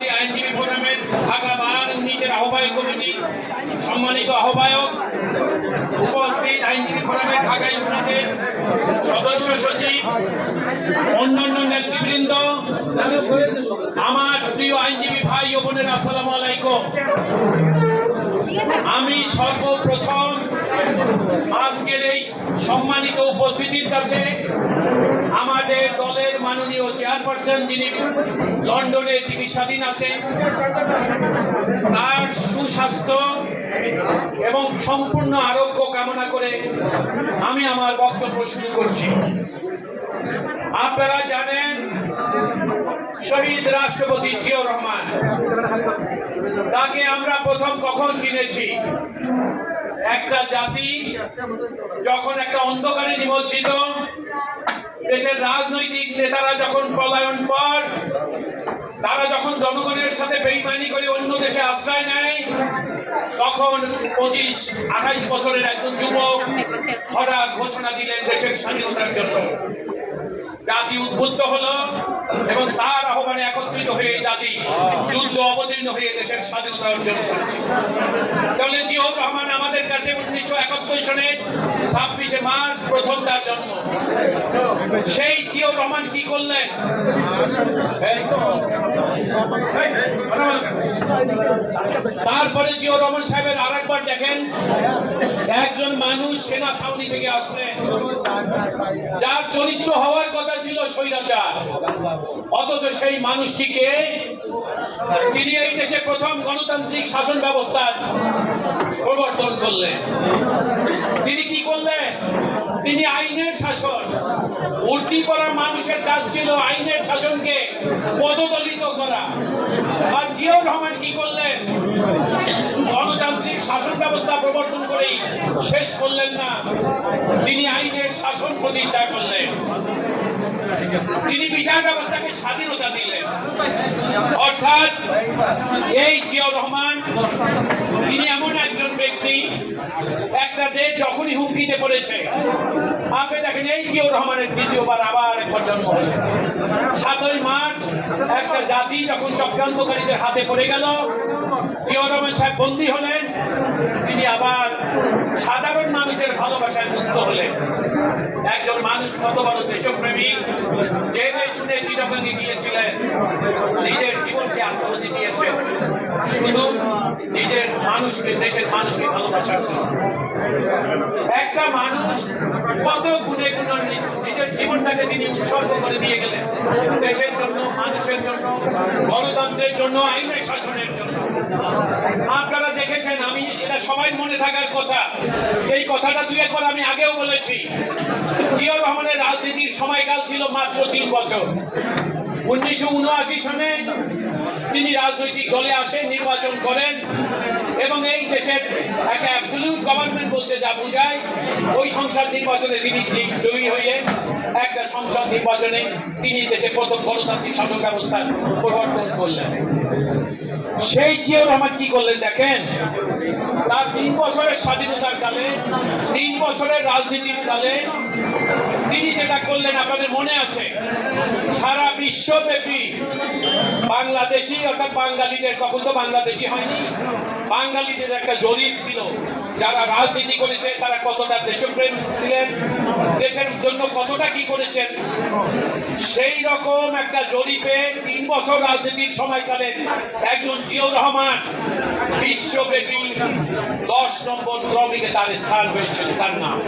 আইনজীবী ফোরামের ঢাকা নিজের আহ্বায়ক কমিটি, সম্মানিত আহ্বায়ক, উপস্থিত আইনজীবী ফোরামের ঢাকা ইউনিটের সদস্য সচিব, অন্যান্য নেতৃবৃন্দ, আমার প্রিয় আইনজীবী ভাই ও বোনের, আসসালামু আলাইকুম। আমি সর্বপ্রথম আজকের এই সম্মানিত উপস্থিতির কাছে আমাদের দলের মাননীয় চেয়ারপারসন যিনি লন্ডনে চিকিৎসাধীন আছেন, তার সুস্বাস্থ্য এবং সম্পূর্ণ আরোগ্য কামনা করে আমি আমার বক্তব্য শুরু করছি। আপনারা জানেন, শহীদ রাষ্ট্রপতি জিয়াউর রহমান, তাকে আমরা প্রথম কখন চিনেছি? একটা জাতি যখন একটা অন্ধকারে নিমজ্জিত, দেশের রাজনৈতিক নেতারা যখন পলায়ন পর, তারা যখন জনগণের সাথে বেইমানি করে অন্য দেশে আশ্রয় নেয়, তখন পঁচিশ, আঠাইশ বছরের একজন যুবক হঠাৎ ঘোষণা দিলেন দেশের স্বাধীনতার জন্য। জাতি উদ্বুদ্ধ হলো এবং তার আহ্বানে একত্রিত হয়ে জাতি যুদ্ধ অবতীর্ণ হয়ে দেশের স্বাধীনতা অর্জন করেছে। তাহলে জিয়র রহমান আমাদের কাছে উনিশশো একাত্তর সনের ছাব্বিশে মার্চ প্রথম তার জন্ম। সেই জিয়র রহমান কি করলেন? এই, তারপরে জিয়াউর রহমান সাহেবের আরেকবার দেখেন, একজন মানুষ সেনা ছাউনি থেকে আসলেন যার চরিত্র হওয়ার কথা ছিল স্বৈরাচার। অথচ সেই মানুষটিকে তিনি এই দেশে প্রথম গণতান্ত্রিক শাসন ব্যবস্থার প্রবর্তন করলেন। তিনি কি করলেন? তিনি আইনের শাসন। উর্দি করা মানুষের কাজ ছিল আইনের শাসনকে পদদলিত করা। আর জিয়াউর রহমান কি করলেন? গণতান্ত্রিক শাসন ব্যবস্থা প্রবর্তন করেই শেষ করলেন না। তিনি আইনের শাসন প্রতিষ্ঠা করলেন। তিনি বিচার ব্যবস্থাকে স্বাধীনতা দিলেন। অর্থাৎ এই জিয়াউর রহমান তিনি এমন একজন ব্যক্তি একটা দেশ যখনই বলেছে আপনি দেখেন, এই জিয়াউর রহমানের দ্বিতীয়বার আবার একবার জন্ম হল। সাতই মার্চ একটা জাতি যখন চক্রান্তকারীদের হাতে পড়ে গেল কেউ রহমান সাহেব বন্দী হলেন, তিনি আবার সাধারণ মানুষের ভালোবাসায় মুক্ত হলেন একজন মানুষ কত বড় দেশপ্রেমিক জেনে শুনে চিরকাঙ্গে গিয়েছিলেন নিজের জীবনকে আত্মহতি দিয়েছেন শুধু নিজের মানুষকে, দেশের মানুষকে ভালোবাসার একটা মানুষ কত গুণে গুণান্বিত, নিজের জীবনটাকে তিনি উৎসর্গ করে দিয়ে গেলেন। দেশের জন্য, মানুষের জন্য, গণতন্ত্রের জন্য, আইনের শাসনের জন্য আপনারা দেখেছেন আমি এটা সবাই মনে থাকার কথা। এই কথাটা দুই একবার আমি আগেও বলেছি। জিয়াউর রহমানের রাজনীতির সময়কাল ছিল মাত্র তিন বছর। উনিশশো উনআশি সনে তিনি রাজনৈতিক দলে আসেন নির্বাচন করেন। এবং এই দেশের একটা অ্যাবসলিউট গভর্নমেন্ট বলতে যা বোঝায়, ওই সংসদ নির্বাচনে তিনি জয়ী হয়ে একটা সংসদ নির্বাচনে তিনি দেশের প্রথম গণতান্ত্রিক শাসন ব্যবস্থার প্রবর্তন করলেন। সেই জিয়াউর রহমান কি করলেন দেখেন? তার তিন বছরের স্বাধীনতার কালে, তিন বছরের রাজনীতির কালে তিনি যেটা করলেন, আপনাদের মনে আছে? সারা বিশ্বব্যাপী বাংলাদেশি অর্থাৎ বাঙালিদের তখন তো বাংলাদেশি হয়নি। বাঙালিদের একটা জরিপ ছিল। যারা রাজনীতি করেছে, তারা কতটা দেশপ্রেম ছিলেন, দেশের জন্য কতটা কি করেছেন, সেই রকম একটা জরিপে তিন বছর রাজনীতির সময়কালে একজন জিয়াউর রহমান বিশ্বব্যাপী দশ নম্বর ক্রমিকে তার স্থান হয়েছিল তার নাম।